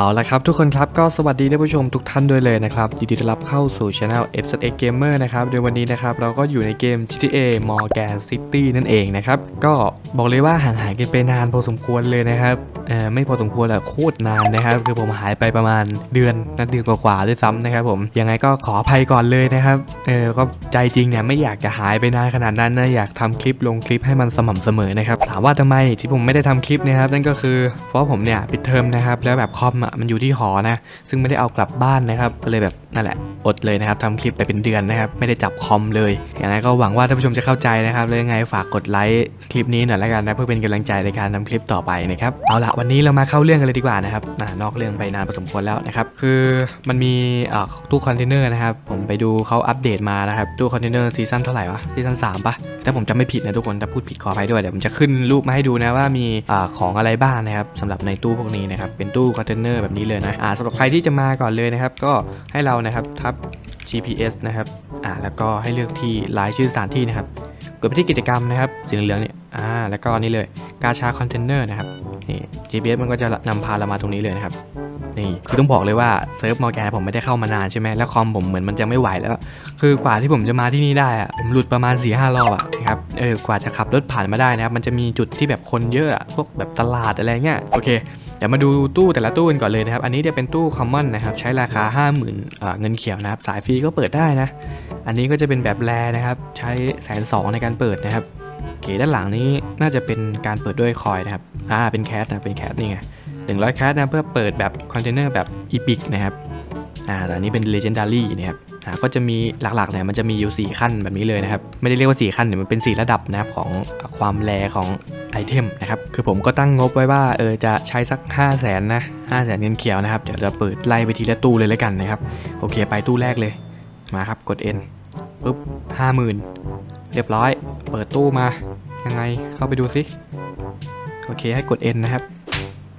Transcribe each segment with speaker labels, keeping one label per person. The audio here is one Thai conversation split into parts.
Speaker 1: เอาละครับทุกคนครับก็สวัสดีท่านผู้ชมทุกท่านด้วยเลยนะครับยินดีต้อนรับเข้าสู่ช anel f s x Gamer นะครับโดยวันนี้นะครับเราก็อยู่ในเกม GTA Morgan City นั่นเองนะครับก็บอกเลยว่าห่างหายกันไปนานพอสมควรเลยนะครับเออไม่พอสมควรแหละโคตรนานนะครับ คือผมหายไปประมาณเดือนนัดเดือนกว่าๆด้วยซ้ำนะครับผมยังไงก็ขออภัยก่อนเลยนะครับเออก็ใจจริงเนี่ยไม่อยากจะหายไปนานขนาดนั้นนะอยากทำคลิปลงคลิปให้มันสม่ำเสมอนะครับถามว่าทำไมที่ผมไม่ได้ทำคลิปนะครับนั่นก็คือเพราะผมเนี่ยปิดเทอมนะครับแล้วแบบคอมมันอยู่ที่หอนะ ซึ่งไม่ได้เอากลับบ้านนะครับ ก็เลยแบบ นั่นแหละ อดเลยนะครับทำคลิปไปเป็นเดือนนะครับ ไม่ได้จับคอมเลยอย่างไรก็หวังว่าท่านผู้ชมจะเข้าใจนะครับเลยยังไงฝากกดไลค์คลิปนี้หน่อยละกันนะเพื่อเป็นกำลังใจในการทำคลิปต่อไปนะครับเอาละวันนี้เรามาเข้าเรื่องกันเลยดีกว่านะครับน่านอกเรื่องไปนานพอสมควรแล้วนะครับคือมันมีตู้คอนเทนเนอร์นะครับผมไปดูเขาอัปเดตมานะครับตู้คอนเทนเนอร์ซีซั่นเท่าไหร่วะซีซั่นสามปะถ้าผมจำไม่ผิดนะทุกคนถ้าพูดผิดขออภัยด้วยเดี๋ยวผมจะขึ้นรูปมาให้ดูนะว่ามีอของอะไรบ้างนะครับสำหรับในตู้พวกนี้นะครับเป็นตู้คอนเทนเนอร์แบบนี้เลยนะสำหรับใครที่จะมาก่อนเลยนะครับก็ให้เรานะครับทับ GPS นะครับอ่าแล้วก็ให้เลือกที่รายชื่อสถานที่นะครับกดไปที่กิจกรรมนะครับสีเหลืองๆเนี่ยอ่าแล้วก็นี่เลยกาชาคอนเทนเนอร์นะครับนี่ GPS มันก็จะนำพาเรามาตรงนี้เลยนะครับนี่คือต้องบอกเลยว่าเซิร์ฟมอร์แกนผมไม่ได้เข้ามานานใช่ไหมแล้วคอมผมเหมือนมันจะไม่ไหวแล้ว คือกว่าที่ผมจะมาที่นี่ได้อะผมหลุดประมาณ4ีหรอบอะนะครับเออกว่าจะขับรถผ่านมาได้นะครับมันจะมีจุดที่แบบคนเยอะอะพวกแบบตลาดอะไรเงี้ยโอเค เดี๋ยวมาดูตู้แต่ละตู้กันก่อนเลยนะครับ อันนี้จะเป็นตู้คอมมอนนะครับ ใช้ราคา 50,000เอ่อเงินเขียวนะครับ สายฟรีก็เปิดได้นะ อันนี้ก็จะเป็นแบบแรนะครับ ใช้แสนสองในการเปิดนะครับ เก๋ด้านหลังนี้น่าจะเป็นการเปิดด้วยคอยนะครับ อ่า เป็นแคสนะ เป็นแคสนี่ไงหนึ่งร้อยแคสนะ เพื่อเปิดแบบคอนเทนเนอร์แบบอีพิกนะครับ อ่าแต่อันนี้เป็น legendary นะครับอ่าก็จะมีหลักๆเนี่ยมันจะมีอยู่ 4 ขั้นแบบนี้เลยนะครับ ไม่ได้เรียกว่า 4 ขั้นเนี่ยมันเป็น 4 ระดับนะครับของความแรของไอเทมนะครับ คือผมก็ตั้งงบไว้ว่าเออจะใช้สัก 5 0 0แสนนะ5 0 0แสนเงินเขียวนะครับ เดี๋ยวจะเปิดไล่ไปทีละตู้เลยแล้วกันนะครับ โอเคไปตู้แรกเลย มาครับกด N ปุ๊บ50,000เรียบร้อย เปิดตู้มา ยังไงเข้าไปดูสิ โอเคให้กด N นะครับ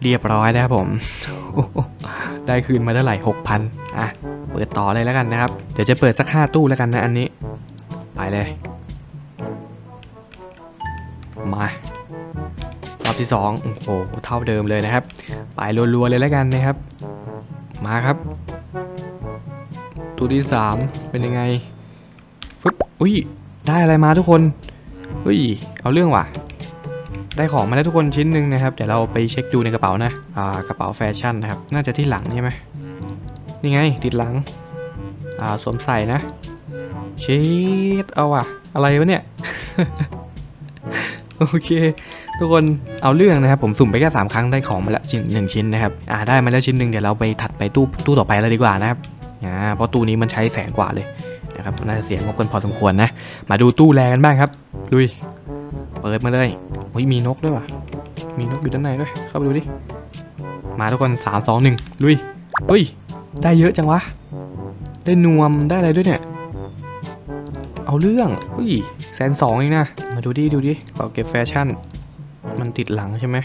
Speaker 1: เรียบร้อยนะครับผม ได้คืนมาเท่าไหร่6,000อะ เปิดต่อเลยแล้วกันนะครับ เดี๋ยวจะเปิดสัก5ตู้แล้วกันนะอันนี้ ไปเลย มารอบที่2โอ้โห เท่าเดิมเลยนะครับ ไปรัวๆเลยแล้วกันนะครับ มาครับ ตู้ที่3เป็นยังไงปึ๊บอุ้ย ได้อะไรมาทุกคนอุ้ย เอาเรื่องว่ะ ได้ของมาแล้วทุกคนชิ้นหนึ่งนะครับเดี๋ยวเราไปเช็คดูในกระเป๋านะอ่ากระเป๋าแฟชั่นนะครับ น่าจะที่หลังใช่ไหมนี่ไงติดหลังอ่าสวมใส่นะเชดเอาว่ะอะไรวะเนี่ยโอเคทุกคนเอาเรื่องนะครับผมสุ่มไปแค่สามครั้งได้ของมาแล้วชิ้นหนึ่งชิ้นนะครับอ่าได้มาแล้วชิ้นหนึ่งเดี๋ยวเราไปถัดไปตู้ตู้ต่อไปเลยดีกว่านะครับอ่าเพราะตู้นี้มันใช้แสนกว่าเลยนะครับน่าจะเสียงบกันพอสมควรนะ มาดูตู้แรงกันบ้างครับลุยเปิดมาเลย โอ้ยมีนกด้วยว่ะ มีนกอยู่ด้านในด้วย เข้าไปดูดิ มาทุกคนสามสองหนึ่งลุย เฮ้ย ได้เยอะจังวะ ได้นวม ได้อะไรด้วยเนี่ย เอาเรื่องอุ้ยแสนสองเองนะ มาดูดิ ดูดิขอเก็บแฟชั่น มันติดหลังใช่ไหม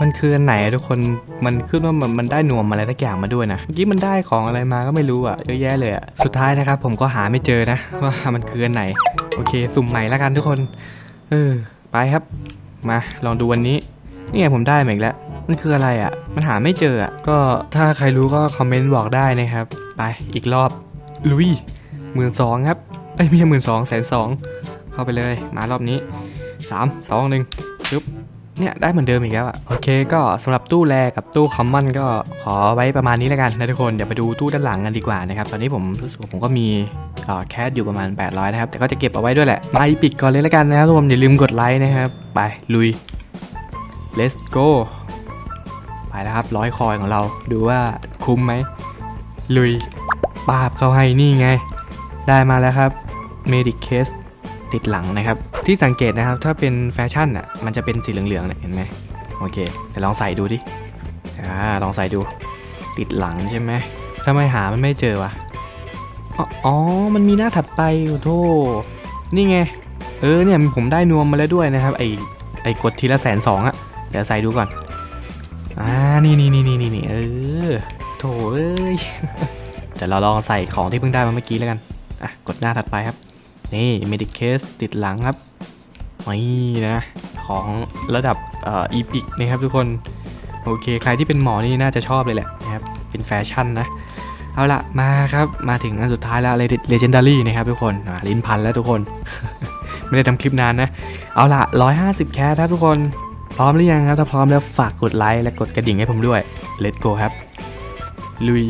Speaker 1: มันคืออันไหนทุกคน มันขึ้นว่ามันมันได้นวมอะไรสักอย่างมาด้วยนะ เมื่อกี้มันได้ของอะไรมาก็ไม่รู้อะเยอะแยะเลยอะสุดท้ายนะครับผมก็หาไม่เจอนะว่ามันคืออันไหน โอเค สุ่มใหม่แล้วกันทุกคน เออ ไปครับ มาลองดูวันนี้ นี่ไงผมได้มาอีกแล้ว มันคืออะไรอะ่ะ มันหาไม่เจออะ ก็ถ้าใครรู้ก็คอมเมนต์บอกได้นะครับ ไปอีกรอบ ลุยหมื่นสองครับ เอ้ยไม่ใช่หมื่นสองแสนสองเข้าไปเลย มารอบนี้สามสองหนึ่งปึ๊บ เนี่ยได้เหมือนเดิมอีกแล้วอะโอเคก็สำหรับตู้แรกับตู้คอมมอนก็ขอไว้ประมาณนี้แล้วกันนะทุกคนเดี๋ยวไปดูตู้ด้านหลังกันดีกว่านะครับตอนนี้ผมรู้สึกผมก็มีแคสอยู่ประมาณ 800 นะครับ แต่ก็จะเก็บเอาไว้ด้วยแหละ มาอีปิกก่อนเลยแล้วกันนะครับทุกคนอย่าลืมกดไลค์นะครับ ไปลุย let's go ไปแล้วครับร้อยคอยของเราดูว่าคุ้มไหมลุยปาบเขาให้นี่ไง ได้มาแล้วครับ medic case ติดหลังนะครับ ที่สังเกตนะครับถ้าเป็นแฟชั่นอะมันจะเป็นสีเหลืองๆเนี่ยเห็นไหมโอเคเดี๋ยวลองใส่ดูดิอ่าลองใส่ดู ติดหลังใช่ไหมทำไมหามันไม่เจอวะอ๋ออมันมีหน้าถัดไปโอ้โทนี่ไง เออเนี่ยผมได้นวมมาแล้วด้วยนะครับ ไอไอกดทีละแสนสองอะเดี๋ยวใส่ดูก่อน อ่า นี่นี่นี่นี่นี่นี่เออ โถเอ้ย เดี๋ยวเราลองใส่ของที่เพิ่งได้มาเมื่อกี้แล้วกัน อะ กดหน้าถัดไปครับ นี่ Medic Case ติดหลังครับนี่นะของระดับอ่อ Epic นะครับทุกคนโอเค ใครที่เป็นหมอนี่น่าจะชอบเลยแหละนะครับเป็นแฟชั่นนะ เอาละมาครับมาถึงอันสุดท้ายแล้วเลเจนดารี่นะครับทุกคนลิ้นพันแล้วทุกคน ไม่ได้ทำคลิปนานนะ เอาละ150 แคสครับทุกคนพร้อมหรือยังครับ ถ้าพร้อมแล้วฝากกดไลค์และกดกระดิ่งให้ผมด้วย Let's go ครับ ลุย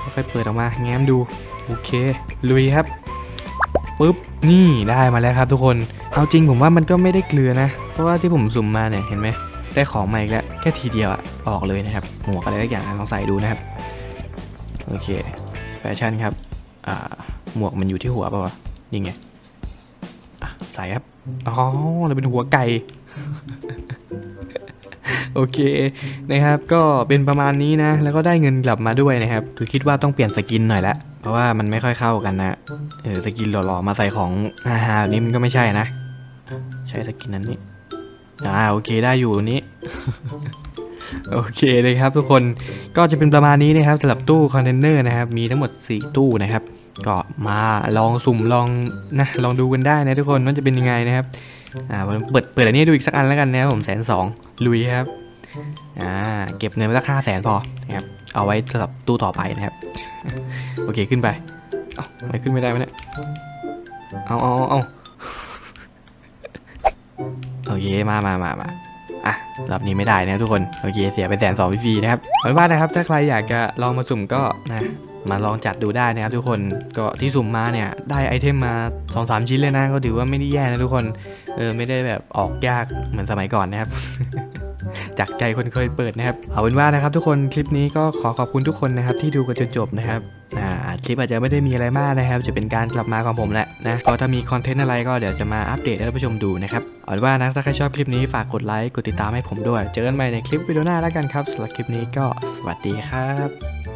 Speaker 1: ค่อยๆเปิดออกมาแง้มดู โอเค ลุยครับ ปุ๊บนี่ได้มาแล้วครับทุกคน เอาจริงผมว่ามันก็ไม่ได้เกลือนะ เพราะว่าที่ผมสุ่มมาเนี่ยเห็นไหมได้ของมาอีกแล้วแค่ทีเดียวอะออกเลยนะครับหมวกอะไรสักอย่างลองใส่ดูนะครับโอเคแฟชั่นครับอ่าหมวกมันอยู่ที่หัวป่าวะนี่ไงใส่ครับอ๋อเราเป็นหัวไก่โอเคนะครับ ก็เป็นประมาณนี้นะ แล้วก็ได้เงินกลับมาด้วยนะครับ คือคิดว่าต้องเปลี่ยนสกินหน่อยละ เพราะว่ามันไม่ค่อยเข้ากันนะ เออสกินหล่อๆ มาใส่ของฮาๆแบบนี้มันก็ไม่ใช่นะ ใช้สกินนั้นนี่อ่าโอเคได้อยู่นี้ โอเคเลยครับทุกคนก็จะเป็นประมาณนี้นะครับสำหรับตู้คอนเทนเนอร์นะครับ มีทั้งหมด 4 ตู้นะครับ ก็มาลองสุ่มลองนะลองดูกันได้นะทุกคนว่าจะเป็นยังไงนะครับอ่าเปิดเปิดอันนี้ดูอีกสักอันแล้วกันนะครับผมแสนสองลุยครับอ่าเก็บเงินไว้สักห้าแสนพอนะครับ เอาไว้สำหรับตู้ต่อไปนะครับ โอเคขึ้นไป เอาทำไมขึ้นไม่ได้วะเนี่ย เอาเอาเอาเอาโอเคมามามามาอะรอบนี้ไม่ได้นะทุกคน โอเคเสียไปแสนสองฟรีนะครับเอาเป็นว่านะครับ ถ้าใครอยากจะลองมาสุ่มก็นะ มาลองจัดดูได้นะครับทุกคนก็ที่สุ่มมาเนี่ยได้ไอเทมมา2อสชิ้นเลยนะ ก็ถือว่าไม่ได้แย่นะทุกคนเออไม่ได้แบบออกยากเหมือนสมัยก่อนนะครับจากใจคนเคยเปิดนะครับ เอาเป็นว่านะครับทุกคนคลิปนี้ก็ขอขอบคุณทุกคนนะครับที่ดูกันจนจบนะครับอ่าคลิปอาจจะไม่ได้มีอะไรมากนะครับ จะเป็นการกลับมาของผมแหละนะก็ถ้ามีคอนเทนต์อะไรก็เดี๋ยวจะมาอัปเดตให้ท่านผู้ชมดูนะครับเอาเป็นว่านะถ้าใครชอบคลิปนี้ฝากกดไลค์กดติดตามให้ผมด้วย เจอกันใหม่ในคลิปวิดีโอหน้าแล้วกันครับสำหรับคลิปนี้ก็สวัสดีครับ